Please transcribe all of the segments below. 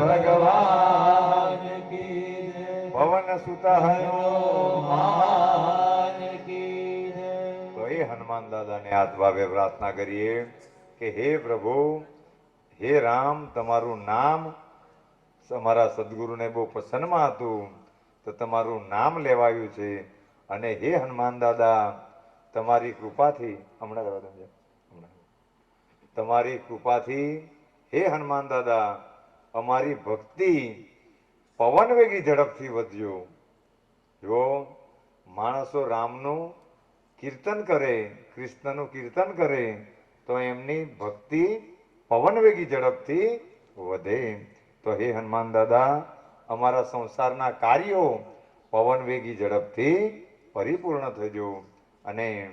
ભગવાન કી જય. સુત હનુમાન કી તો એ હનુમાન દાદાને હાથ ભાવે પ્રાર્થના કરીએ કે હે પ્રભુ હે રામ તમારું નામ અમારા સદગુરુને બહુ પસંદમાં હતું તો તમારું નામ લેવાયું છે અને હે હનુમાન દાદા તમારી કૃપાથી. હમણાં. તમારી કૃપાથી હે હનુમાન દાદા અમારી ભક્તિ પવન વેગી ઝડપથી વધ્યો. જો માણસો રામનું કીર્તન કરે, કૃષ્ણનું કીર્તન કરે, તો એમની ભક્તિ પવન વેગી ઝડપથી વધે. તો હે હનુમાન દાદા, અમારા સંસારના કાર્યો પવન વેગી ઝડપથી પરિપૂર્ણ થજો. અને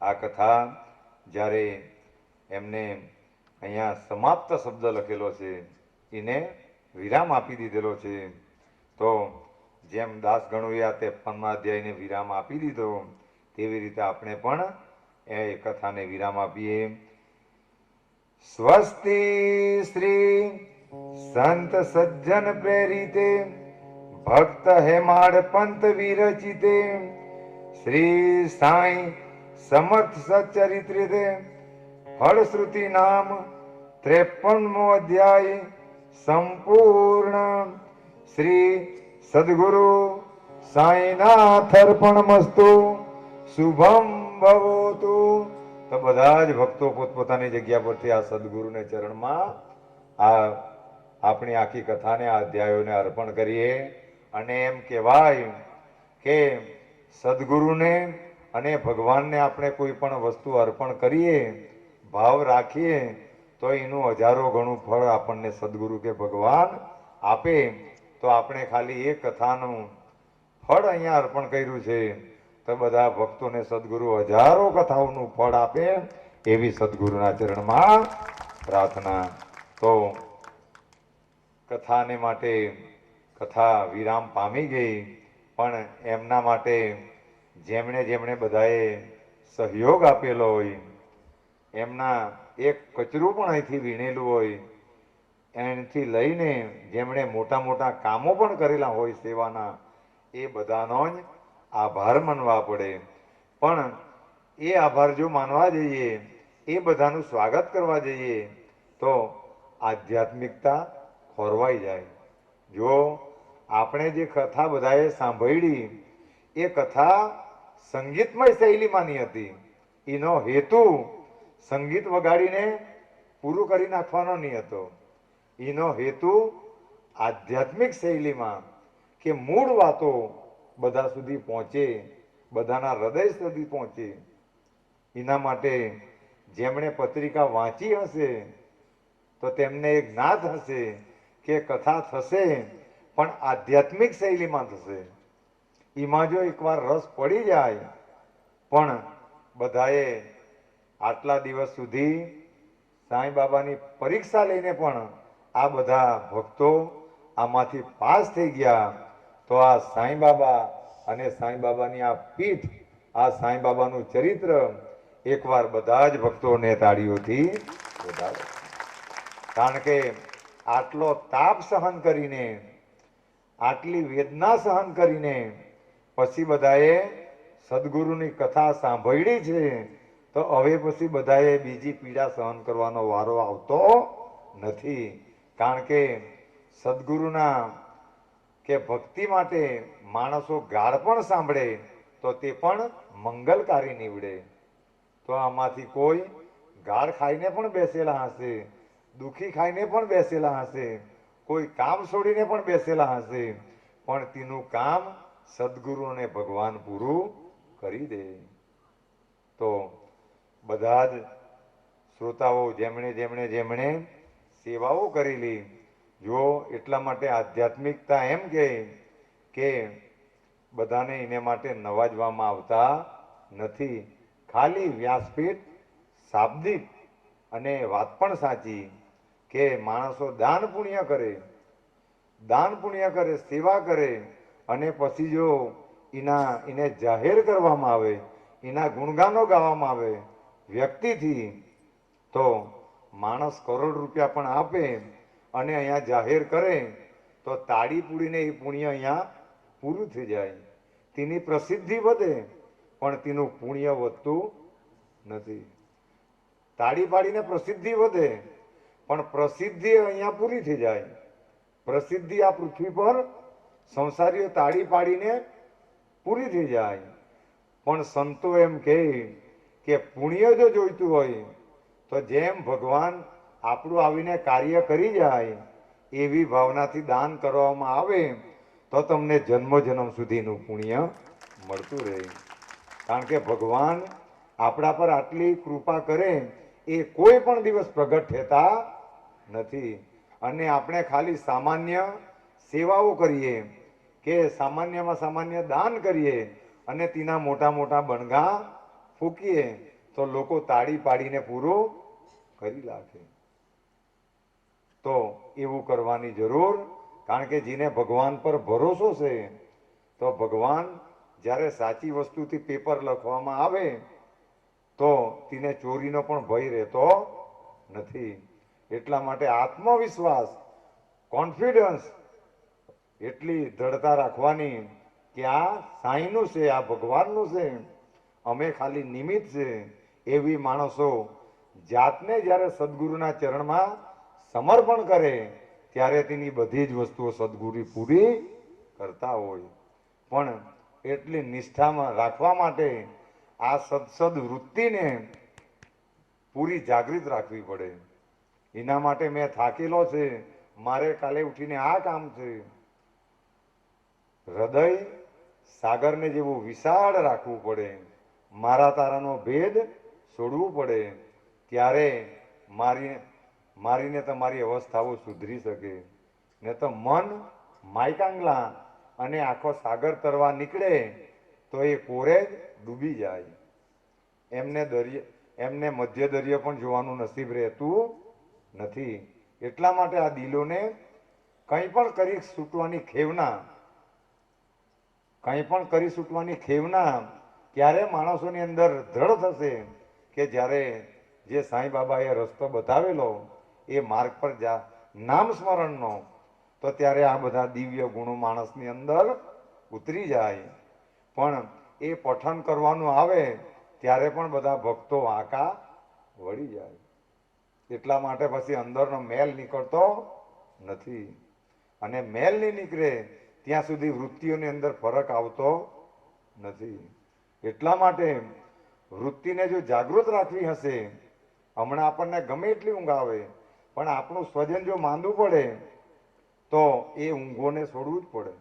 આ કથા જ્યારે એમને અહીંયા સમાપ્ત શબ્દ લખેલો છે. એને વિરામ આપી દીધેલો છે. તો જેમ દાસ ગણુયા તેપનમાં અધ્યાયને વિરામ આપી દીધો, તેવી રીતે આપણે પણ એ કથાને વિરામ આપીએ. સ્વસ્તિ શ્રી સંત સજ્જન પ્રેરિતે, ભક્ત હેમાડ પંત વિરચિતે, શ્રી સાંઈ સમર્થ સચરિત્રિતે ફળશ્રુતિ નામ ત્રેપનમો અધ્યાય સંપૂર્ણ. શ્રી સદગુરુ સાંઈનાથ અર્પણમસ્તુ. શુભમ ભવતુ. તો બધા જ ભક્તો પોતપોતાની જગ્યા પરથી આ સદગુરુને ચરણમાં આ આપણી આખી કથાને, આ અધ્યાયોને અર્પણ કરીએ. અને એમ કહેવાય કે સદગુરુને અને ભગવાનને આપણે કોઈ પણ વસ્તુ અર્પણ કરીએ ભાવ રાખીએ, તો એનું હજારો ગણું ફળ આપણને સદગુરુ કે ભગવાન આપે. તો આપણે ખાલી એ કથાનું ફળ અહીંયા અર્પણ કર્યું છે. તો બધા ભક્તોને સદગુરુ હજારો કથાઓનું ફળ આપે એવી સદગુરુના ચરણમાં પ્રાર્થના. તો કથાને માટે કથા વિરામ પામી ગઈ, પણ એમના માટે જેમણે જેમણે બધાએ સહયોગ આપેલો હોય એમના એક કચરું પણ અહીંથી વીણેલું હોય. એનાથી લઈને જેમણે મોટા મોટા કામો પણ કરેલા હોય સેવાના, એ બધાનો જ આભાર માનવા પડે. પણ એ આભાર જો માનવા જઈએ, એ બધાનું સ્વાગત કરવા જઈએ, તો આધ્યાત્મિકતા ખોરવાઈ જાય. જો આપણે જે કથા બધાએ સાંભળી, એ કથા સંગીતમય શૈલીમાંની હતી. એનો હેતુ સંગીત વગાડીને પૂરું કરી નાખવાનો નહીં હતો. એનો હેતુ આધ્યાત્મિક શૈલીમાં કે મૂળ વાતો બધા સુધી પહોંચે, બધાના હૃદય સુધી પહોંચે. એના માટે જેમણે પત્રિકા વાંચી હશે, તો તેમને એક જ્ઞાત હશે કે કથા થશે, પણ આધ્યાત્મિક શૈલીમાં થશે. એમાં જો એકવાર રસ પડી જાય, પણ બધાએ આટલા દિવસ સુધી સાંઈ બાબાની પરીક્ષા લઈને પણ આ બધા ભક્તો આમાંથી પાસ થઈ ગયા. તો આ સાંઈ બાબા અને સાંઈ બાબાની આ પીઠ, આ સાંઈ બાબાનું ચરિત્ર એકવાર બધા જ ભક્તોને તાળીઓથી વધાવો કારણ કે આટલો તાપ સહન કરીને, આટલી વેદના સહન કરીને પછી બધાએ સદગુરુની કથા સાંભળી છે. તો હવે પછી બધાએ બીજી પીડા સહન કરવાનો વારો આવતો નથી. કારણ કે સદગુરુના કે ભક્તિ માટે માણસો ગાળ પણ સાંભળે, તો તે પણ મંગલકારી નીવડે. તો આમાંથી કોઈ ગાળ ખાઈને પણ બેસેલા હશે, દુઃખી ખાઈને પણ બેસેલા હશે, કોઈ કામ છોડીને પણ બેસેલા હશે, પણ તેનું કામ સદગુરુ અને ભગવાન પૂરું કરી દે. તો બધા જ શ્રોતાઓ જેમણે જેમણે જેમણે સેવાઓ કરેલી, જો એટલા માટે આધ્યાત્મિકતા એમ કહે કે બધાને એને માટે નવાજવામાં આવતા નથી. ખાલી વ્યાસપીઠ શાબ્દિક અને વાત પણ સાચી કે માણસો દાન પુણ્ય કરે, દાન પુણ્ય કરે, સેવા કરે અને પછી જો એના, એને જાહેર કરવામાં આવે, એના ગુણગાનો ગાવામાં આવે વ્યક્તિથી તો માણસ કરોડ રૂપિયા પણ આપે અને અહીંયા જાહેર કરે, તો તાળી પૂડીને એ પુણ્ય અહીંયા પૂરું થઈ જાય. તેની પ્રસિદ્ધિ વધે, પણ તેનું પુણ્ય વધતું નથી. તાળી પાડીને પ્રસિદ્ધિ વધે, પણ પ્રસિદ્ધિ અહીંયા પૂરી થઈ જાય. પ્રસિદ્ધિ આ પૃથ્વી પર સંસારીઓ તાળી પાડીને પૂરી થઈ જાય. પણ સંતો એમ કહે કે પુણ્ય જો જોઈતું હોય, તો જેમ ભગવાન આપણું આવીને કાર્ય કરી જાય, એવી ભાવનાથી દાન કરવામાં આવે, તો તમને જન્મ જન્મ સુધીનું પુણ્ય મળતું રહે. કારણ કે ભગવાન આપણા પર આટલી કૃપા કરે, એ કોઈ પણ દિવસ પ્રગટ થતા નથી. અને આપણે ખાલી સામાન્ય સેવાઓ કરીએ, કે સામાન્યમાં સામાન્ય દાન કરીએ, અને તેના મોટા મોટા બણગા ફૂકીએ તો લોકો તાળી પાડીને પૂરું કરી નાખે તો એવું કરવાની જરૂર, કારણ કે જેને ભગવાન પર ભરોસો છે, તો ભગવાન જ્યારે સાચી વસ્તુથી પેપર લખવામાં આવે, તો તેને ચોરીનો પણ ભય રહેતો નથી. એટલા માટે આત્મવિશ્વાસ, કોન્ફિડન્સ એટલી દ્રઢતા રાખવાની કે આ સાંઈનું છે, આ ભગવાનનું છે. અમે ખાલી નિમિત્ત છે એવી માણસો જાતને જ્યારે સદગુરુના ચરણમાં સમર્પણ કરે, ત્યારે તેની બધી જ વસ્તુઓ સદગુરુ પૂરી કરતા હોય. પણ એટલી નિષ્ઠામાં રાખવા માટે આ સદસદ વૃત્તિને પૂરી જાગૃત રાખવી પડે. એના માટે મેં થાકેલો છે. મારે કાલે ઉઠીને આ કામ છે. હૃદય સાગરને જેવું વિશાળ રાખવું પડે. મારા તારાનો ભેદ છોડવું પડે ત્યારે મારી મારીને તમારી અવસ્થાઓ સુધરી શકે. ને તો મન માયકાંગલા અને આખો સાગર તરવા નીકળે તો એ કોરે જ ડૂબી જાય. એમને દરિયા એમને મધ્ય દરિયો પણ જોવાનું નસીબ રહેતું નથી. એટલા માટે આ દિલોને કંઈ પણ કરી છૂટવાની ખેવના, કંઈ પણ કરી છૂટવાની ખેવના ક્યારે માણસોની અંદર દ્રઢ થશે કે જ્યારે જે સાંઈ બાબાએ રસ્તો બતાવેલો એ માર્ગ પર જા, નામ સ્મરણનો, તો ત્યારે આ બધા દિવ્ય ગુણો માણસની અંદર ઉતરી જાય. પણ એ પઠન કરવાનું આવે ત્યારે પણ બધા ભક્તો આકા વળી જાય. એટલા માટે પછી અંદરનો મેલ નીકળતો નથી. અને મેલ નહીં નીકળે, ત્યાં સુધી વૃત્તિઓની અંદર ફરક આવતો નથી. એટલા માટે વૃત્તિને જો જાગૃત રાખવી હશે, હમણાં આપણને ગમે એટલી ઊંઘ આવે, પણ આપણું સ્વજન જો માંદું પડે, તો એ ઊંઘોને છોડવું જ પડે.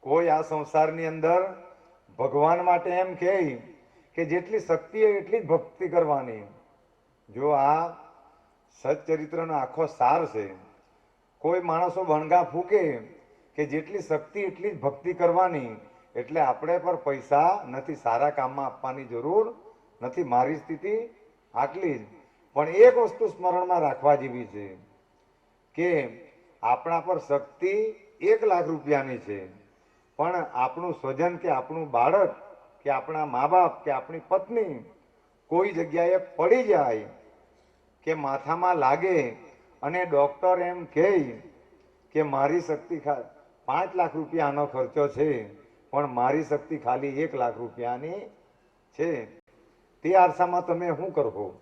કોઈ આ સંસારની અંદર ભગવાન માટે એમ કહે કે જેટલી શક્તિ એટલી જ ભક્તિ કરવાની. જો આ સચ્ચરિત્રનો આખો સાર છે, કોઈ માણસો ભણગા ફૂકે કે જેટલી શક્તિ એટલી જ ભક્તિ કરવાની એટલે આપણે પર પૈસા નથી, સારા કામમાં આપવાની જરૂર નથી, મારી સ્થિતિ આટલી જ. પણ એક વસ્તુ સ્મરણમાં રાખવા જેવી છે કે આપણા પર શક્તિ એક લાખ રૂપિયાની છે. પણ આપણું સ્વજન કે આપણું બાળક કે આપણા મા બાપ કે આપણી પત્ની કોઈ જગ્યાએ પડી જાય કે માથામાં લાગે અને ડૉક્ટર એમ કહે કે મારી શક્તિ ખા- પાંચ લાખ રૂપિયાનો ખર્ચો છે. પણ મારી શક્તિ ખાલી એક લાખ રૂપિયાની છે. તે આરસામાં તમે શું કરશો?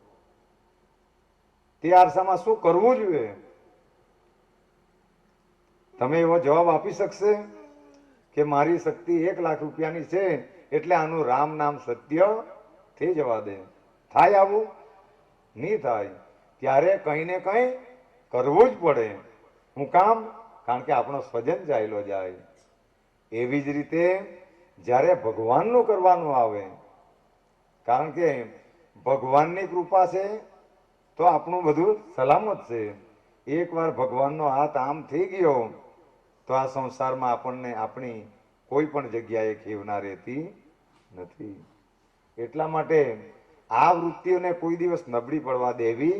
તે આરસામાં શું કરવું જોઈએ? તમે એવો જવાબ આપી શકશે કે મારી શક્તિ એક લાખ રૂપિયાની છે એટલે આનું રામ નામ સત્ય થઈ જવા દે થાય આવું? નહીં થાય. ત્યારે કંઈ ને કંઈ કરવું જ પડે. હું કામ? કારણ કે આપણો સ્વજન ચાલ્યો જાય. એવી જ રીતે જ્યારે ભગવાનનું કરવાનું આવે, કારણ કે ભગવાનની કૃપા છે, તો આપણું બધું સલામત છે. એકવાર ભગવાનનો હાથ આમ થઈ ગયો, તો આ સંસારમાં આપણને આપણી કોઈ પણ જગ્યાએ ખેવના રહેતી નથી. એટલા માટે આ વૃત્તિઓને કોઈ દિવસ નબળી પડવા દેવી,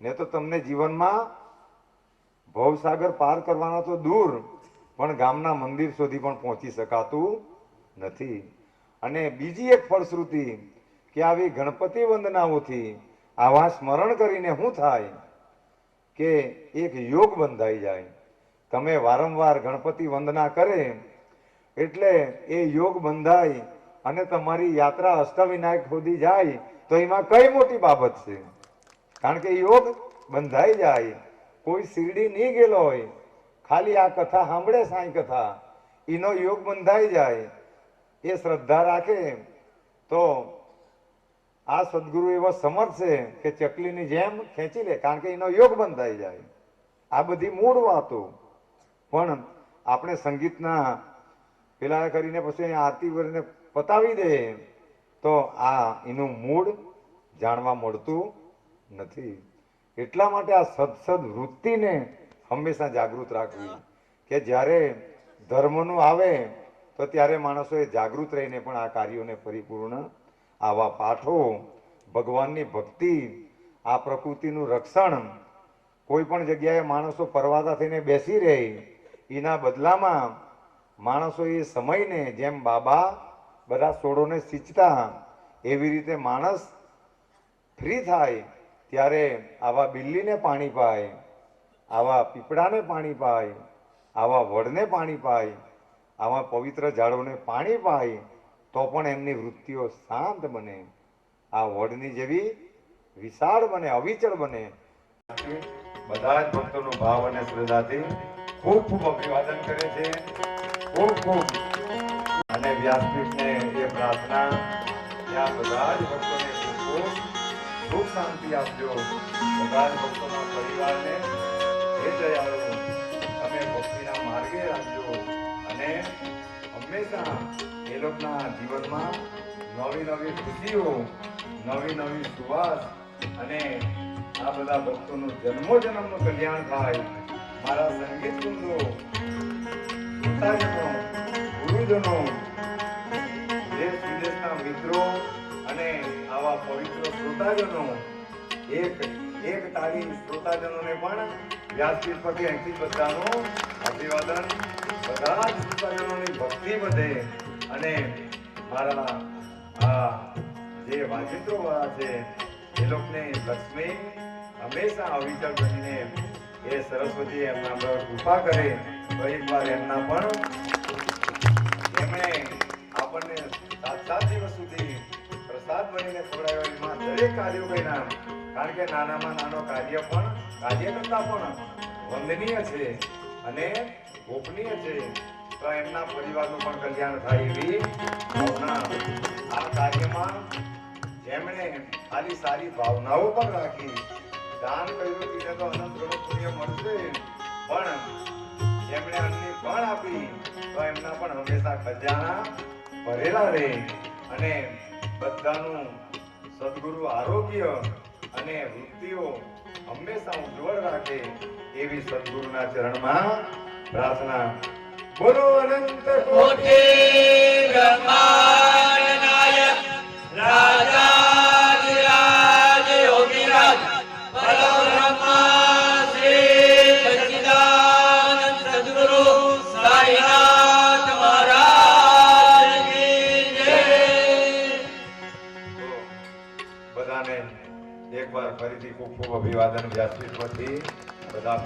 ને તો તમને જીવનમાં ભવસાગર પાર કરવાનો તો દૂર પણ ગામના મંદિર સુધી પણ પહોંચી શકાતું નથી. અને બીજી એક ફળશ્રુતિ કે આવી ગણપતિ વંદનાઓથી આવા સ્મરણ કરીને શું થાય કે એક યોગ બંધાઈ જાય. તમે વારંવાર ગણપતિ વંદના કરે એટલે એ યોગ બંધાય અને તમારી યાત્રા અષ્ટવિનાયક સુધી જાય તો એમાં કઈ મોટી બાબત છે? કારણ કે યોગ બંધાઈ જાય. કોઈ શિરડી નહીં ગયેલો હોય ખાલી આ કથા સાંભળે સાંઈ કથા, એનો યોગ બંધાઈ જાય, એ શ્રદ્ધા રાખે તો આ સદગુરુ એવો સમર્થ કે ચકલીની જેમ ખેંચી લે, કારણ કે એનો યોગ બંધાઈ જાય. આ બધી મૂળ વાતો. પણ આપણે સંગીતના પેલા કરીને પછી આરતી કરીને પતાવી દે તો આ એનું મૂળ જાણવા મળતું નથી. એટલા માટે આ સદસદ વૃત્તિને હંમેશા જાગૃત રાખવી. કે જ્યારે ધર્મનું આવે, તો ત્યારે માણસોએ જાગૃત રહીને પણ આ કાર્યોને પરિપૂર્ણ આવા પાઠો, ભગવાનની ભક્તિ, આ પ્રકૃતિનું રક્ષણ, કોઈ પણ જગ્યાએ માણસો પરવાતા થઈને બેસી રહે, એના બદલામાં માણસો એ સમયને જેમ બાબા બધા સોડોને સિંચતા, એવી રીતે માણસ ફ્રી થાય, ત્યારે આવા બિલ્લીને પાણી પાય આવા પીપળાને પાણી પાય, આવા વડને પાણી પાય, આવા પવિત્ર ઝાડોને પાણી પાય, તો પણ એમની વૃત્તિઓ શાંત બને. આ વડની જેવી વિશાળ બને, અવિચળ બને. બધા જ ભક્તોનો ભાવ અને શ્રદ્ધાથી ખૂબ ખૂબ અભિવાદન કરે છે. ખૂબ ખૂબ. અને વ્યાસપીઠને એ પ્રાર્થના આ બધા જ ભક્તોને ખૂબ ખૂબ સુખ શાંતિ આપજો. બધા જ ભક્તોના પરિવારને હે દયાળુ તમે ભક્તિના માર્ગે રાખજો અને હંમેશા એ લોકોના જીવનમાં નવી નવી ખુશીઓ, નવી નવી સુવાસ અને આ બધા ભક્તોનું જન્મો જન્મનું કલ્યાણ થાય. મારા સંગીત કુંડો શ્રોતાજનો ગુરુજનો, દેશ વિદેશના મિત્રો અને આવા પવિત્ર શ્રોતાજનો એક એક તારી શ્રોતાજનોને પણ વ્યાસપીઠ પરથી અહીંથી બધાનું અભિવાદન બધા જ શ્રોતાજનોની ભક્તિ વધે. અને મારા આ જે વાજિંત્રો વાળા છે, એ લોકોને લક્ષ્મી હંમેશા અવિચળ બનીને એ સરસ્વતી એમના પર કૃપા કરે. તો એકવાર એમના પણ એમણે આપણને સાત સાત દિવસ સુધી પ્રસાદ બનીને ખવડાવ્યો. એમાં દરેક કાર્યો કર્યા. કારણ કે નાનામાં નાનો કાર્ય પણ કાર્યકર્તા પણ વંદનીય છે અને ગોપનીય છે. તો એમના પરિવારનું પણ કલ્યાણ થાય એવી ભાવના આ કાર્યમાં જેમણે ખાલી સારી ભાવનાઓ પણ રાખી. દાન કર્યું તેને તો અનંત પુણ્ય મળશે. પણ જેમણે અન્નની પણ આપી, તો એમના પણ હંમેશા ખજાના ભરેલા રહે. અને બધાનું સદગુરુ આરોગ્ય અને વૃત્તિઓ હંમેશા ઉજ્જવળ રાખે એવી સદગુરુના ચરણમાં પ્રાર્થના. બોલો અનંત કોટી બ્રહ્માંડ ખૂબ અભિવાદન વ્યાસપીઠ પરથી. બધા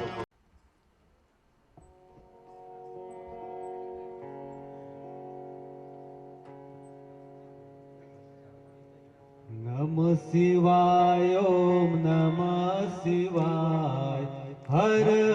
નમ શિવાય ઓમ નમ શિવાય. હર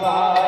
નમઃ શિવાય ઓમ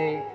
આપણે